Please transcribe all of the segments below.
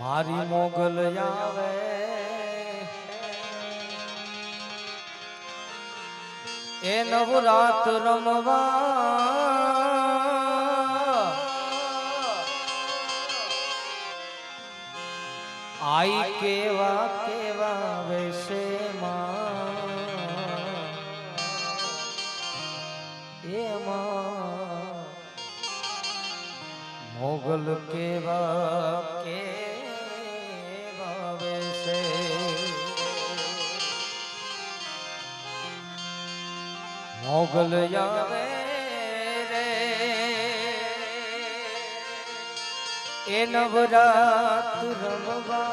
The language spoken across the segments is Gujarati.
મારી મોગલ આવે. એ નવરાત રમવા આઈ કેવા કેવા વેશે એમાં મોગલ કેવા કેવા વેશે? મોગલ આવે એ નવરાત રમવા.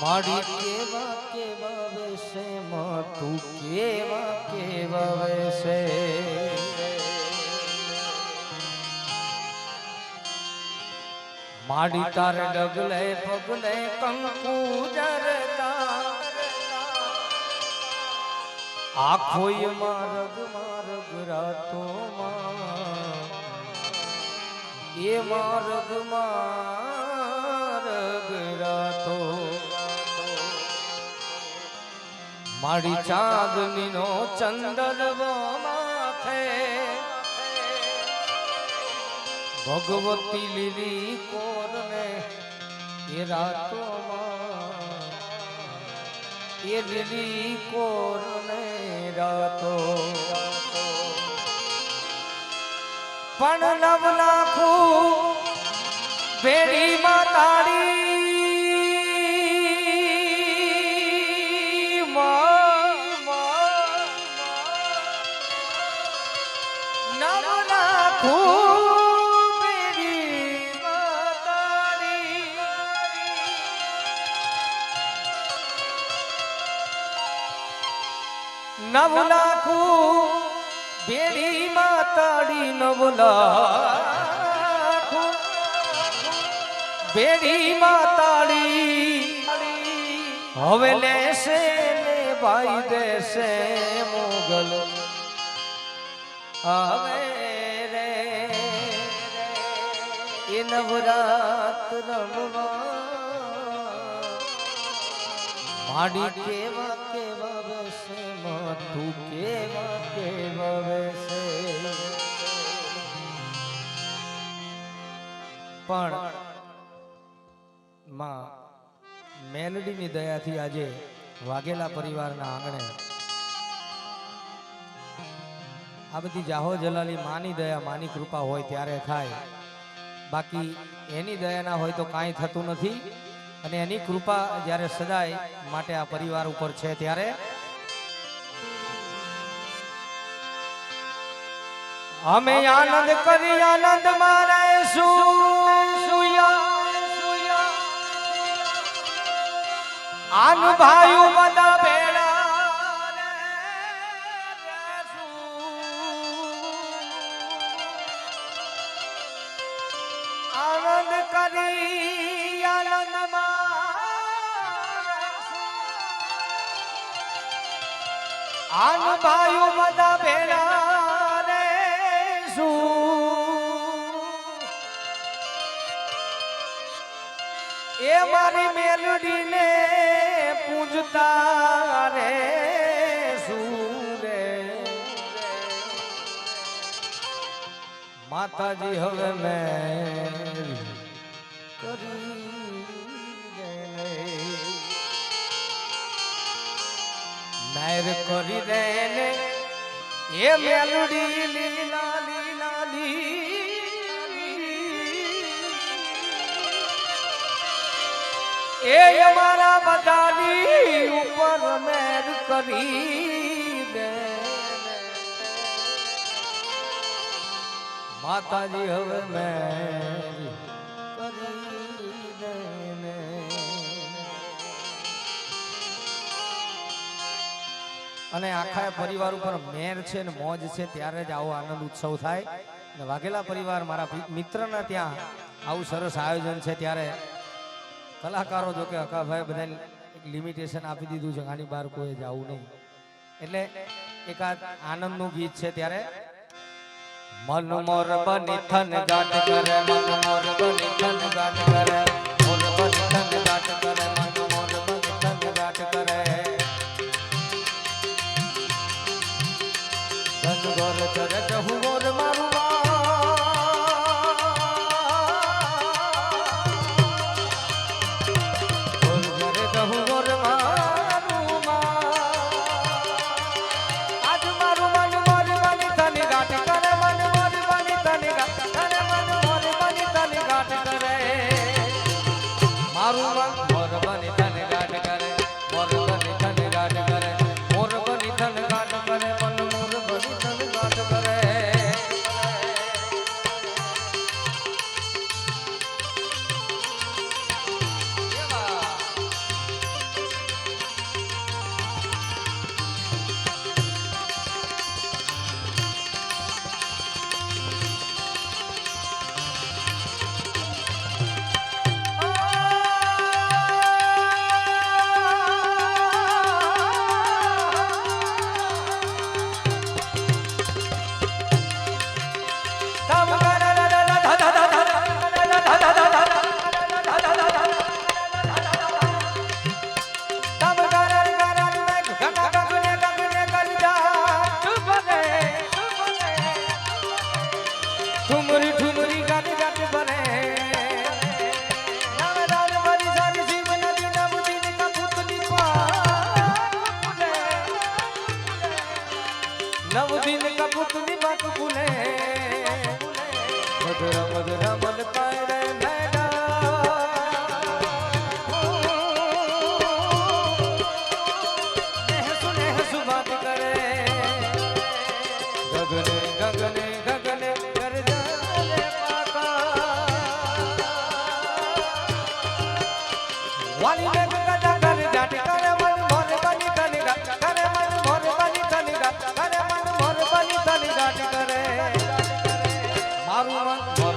માડી કેવા કેવા વેશે માં તું કેવા કેવા વેશે. માડી તાર ડગલે પગલે કંકુ જરતા. આખોય મારગ મારગ રાતો એ માર્ગ માર્ગ રાતો મારી ચાંદની નો ચંદન માથે. ભગવતી લીલી કોરને એ રાતો એ લીલી કોરને રાતો. પણ નવ નાખું ભેડી માતાડી. નવ માતાડી. નવ લાખું ભેડી ન બોલા બેડી માં તાળી. હવે લેશે ને ભાઈ દેશે મોગલ. હવે રે એ નવરાત રમવા માડી કેવા તું કેવા કેવા છે પણ માં મેલડીની દયાથી આજે વાઘેલા પરિવારના આંગણે આ બધી જાહો જલાલી માની દયા, માની કૃપા હોય ત્યારે થાય. બાકી એની દયા ના હોય તો કાંઈ થતું નથી. અને એની કૃપા જ્યારે સદાય માટે આ પરિવાર ઉપર છે ત્યારે અમે આનંદ કરી આનંદ મારે આન ભાઈ બધા ભેડા. આનંદ કરી આનંદ આન ભાઈઓ બધા ભેળા મારી મેલડીને પૂજતા રે સુરે માતાજી હવે મેં કરી દેને. એ મેલડી લીલા એ અમારા બધાની ઉપર મેર કરી દે માતાજી હવે મેર અને આખા પરિવાર ઉપર મેર છે ને મોજ છે ત્યારે જ આવો આનંદ ઉત્સવ થાય. ને વાઘેલા પરિવાર મારા મિત્રના ત્યાં આવું સરસ આયોજન છે ત્યારે કલાકારો જો કે અકાભાઈ બધાને લિમિટેશન આપી દીધું છે આની બહાર કોઈ જવું નહીં. એટલે એકાદ આનંદનું ગીત છે ત્યારે મન મોર બની થન ગાટ કરે મન મોર બની થન ગાટ કરે મોર બની થન ગાટ કરે મન મોર બની થન ગાટ કરે. ધન ગોર ચરત હું ગોર મારું મારું મન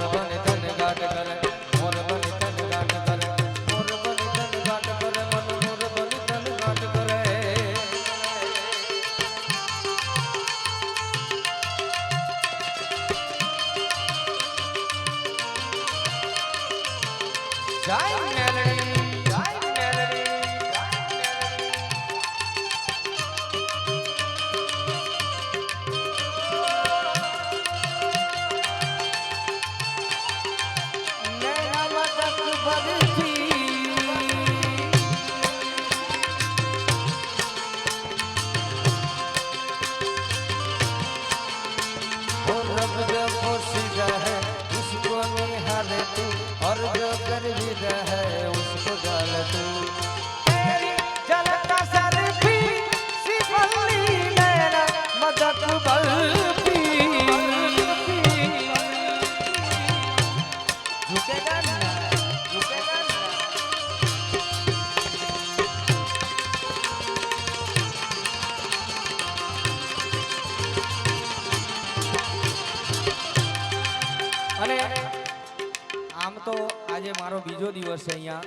બીજો દિવસ છે અહીંયા.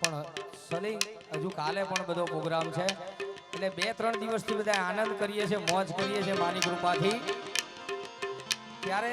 પણ સલી, હજુ કાલે પણ બધો પ્રોગ્રામ છે. એટલે બે, ત્રણ દિવસથી બધા આનંદ કરીએ છીએ, મોજ કરીએ છીએ માની કૃપાથી. ત્યારે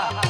ha.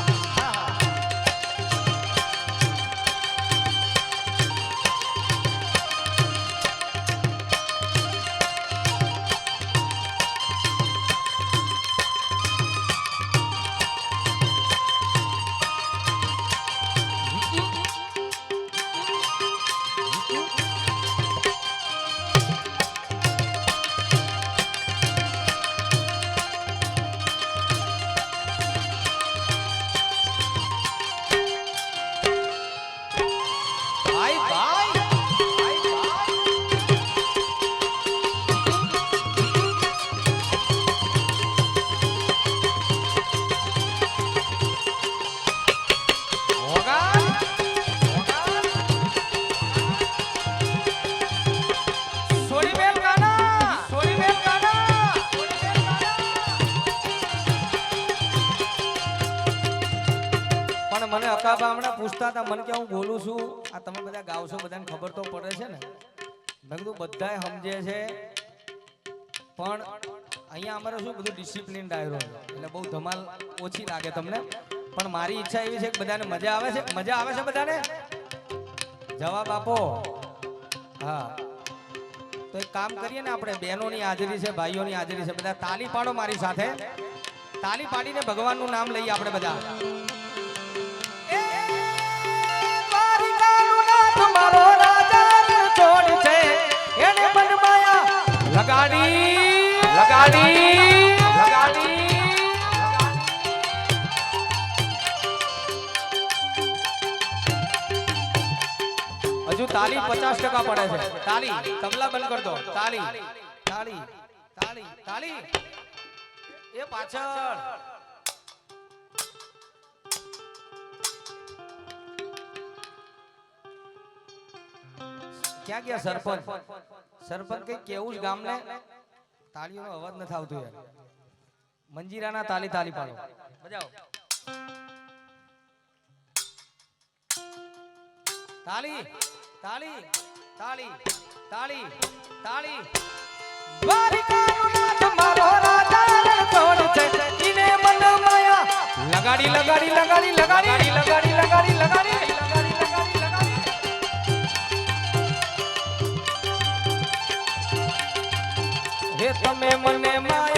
કે હું બોલું છું? આ તમે બધા ગાવશો, બધાને ખબર તો પડે છે ને? મેં કીધું બધા સમજે છે. પણ અહીંયા અમારે શું બધું ડિસિપ્લિન ડાયરો એટલે બહુ ધમાલ ઓછી લાગે તમને. પણ મારી ઈચ્છા એવી છે કે બધાને મજા આવે છે. મજા આવે છે બધાને? જવાબ આપો. હા. તો એક કામ કરીએ ને આપણે, બહેનોની હાજરી છે, ભાઈઓની હાજરી છે. બધા તાલી પાડો મારી સાથે. તાલી પાડીને ભગવાનનું નામ લઈએ આપણે બધા. લગાડી લગાડી હજુ તાલી પચાસ ટકા પડે છે. તાલી, તબલા બંધ કર દો. તાલી તાલી તાલી તાલી. એ પાછળ. ક્યાં ગયા સરપંચ? સરપંચ કઈ કેવું જ ગામને? તાળીઓનો અવાજ નથી આવતો યાર. મંજીરાના તાલી તાલી પાડો. બજાવો. તાળી તાળી તાળી તાળી તાળી. બારિકાનું નાથ મારો રાજા રણછોડ છે? ઈને મન માયા લગાડી લગાડી લગાડી. લગાડી લગાડી લગાડી લગાડી. તમે મને માયા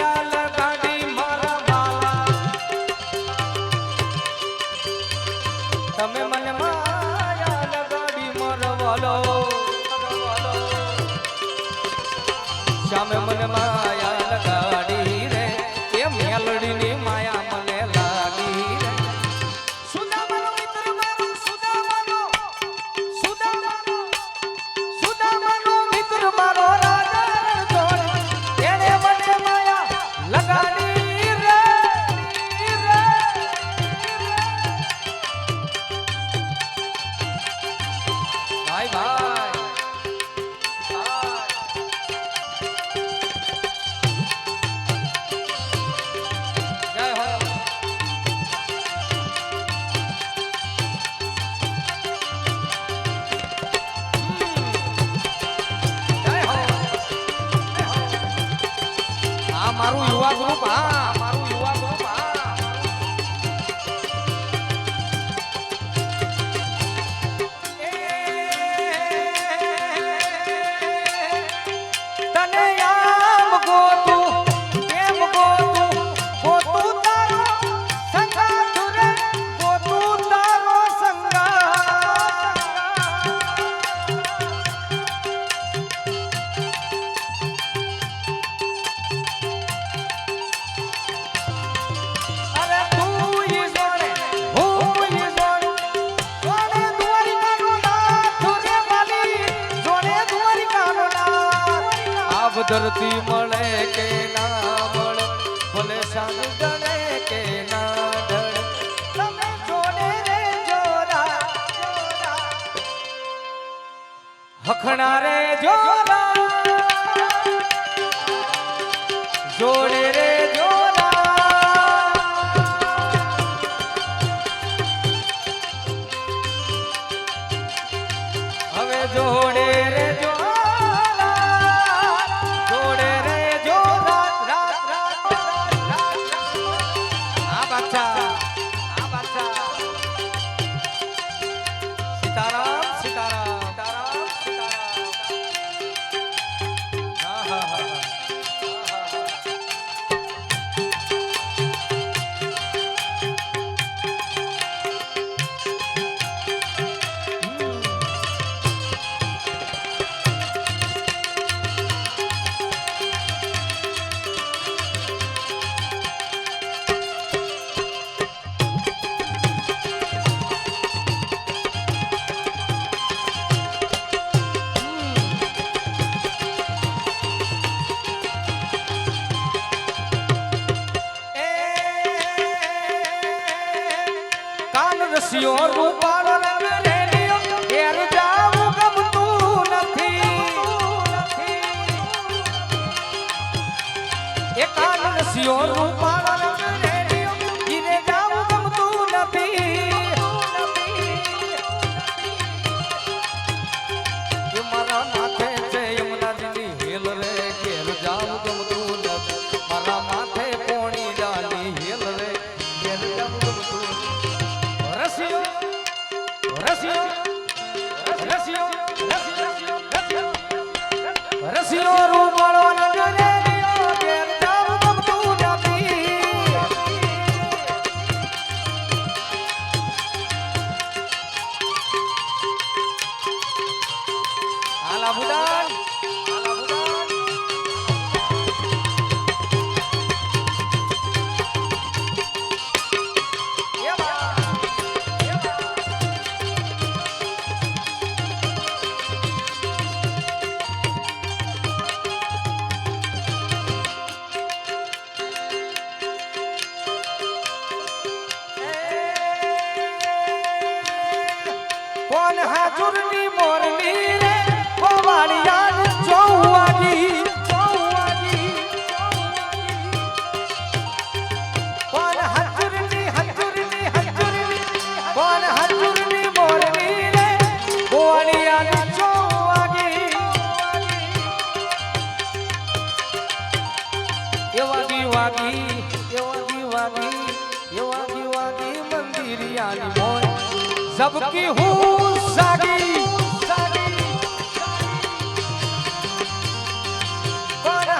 सबकी हूँ सारी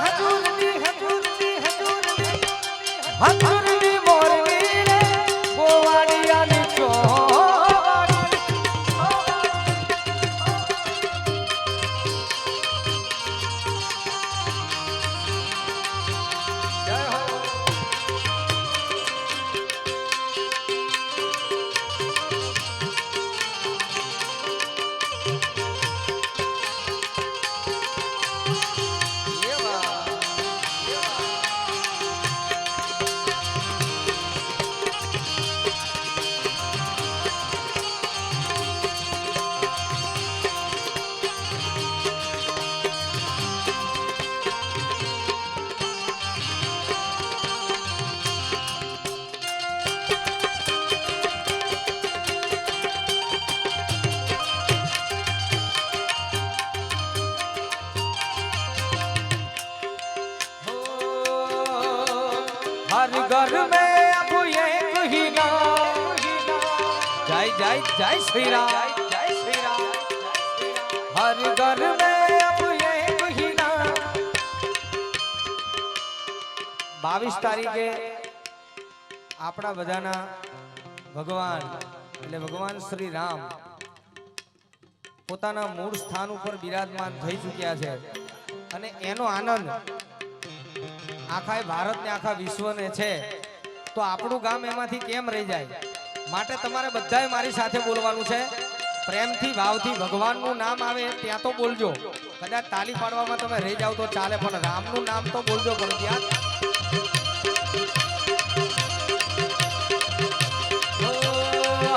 हजूर हजूर हजूर श्री राम जय श्री राम हर घर में अब ये महीना બાવીસ તારીખે આપણા બધાના ભગવાન, એટલે ભગવાન શ્રી રામ પોતાના મૂળ સ્થાન ઉપર બિરાજમાન થઈ ચૂક્યા છે. અને એનો આનંદ આખા ભારત ને આખા વિશ્વને છે. તો આપણું ગામ એમાંથી કેમ રહી જાય? માટે તમારે બધાએ મારી સાથે બોલવાનું છે પ્રેમથી ભાવથી ભગવાનનું નામ આવે ત્યાં તો બોલજો કદાચ તાલી પાડવામાં તમે રહી જાવ તો ચાલે પણ રામનું નામ તો બોલજો પણ ત્યાં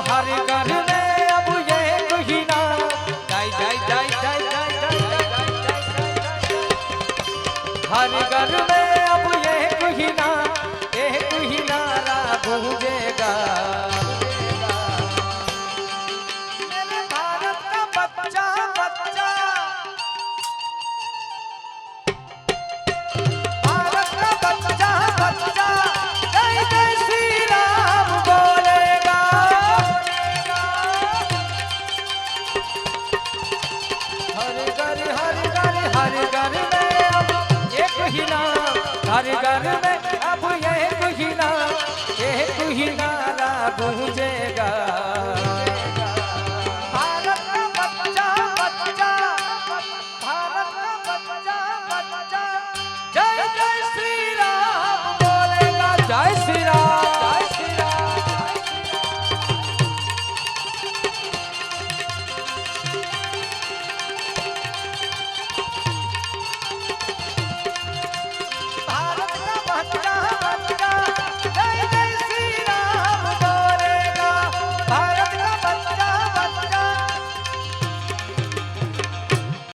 હરે ઘર हर घर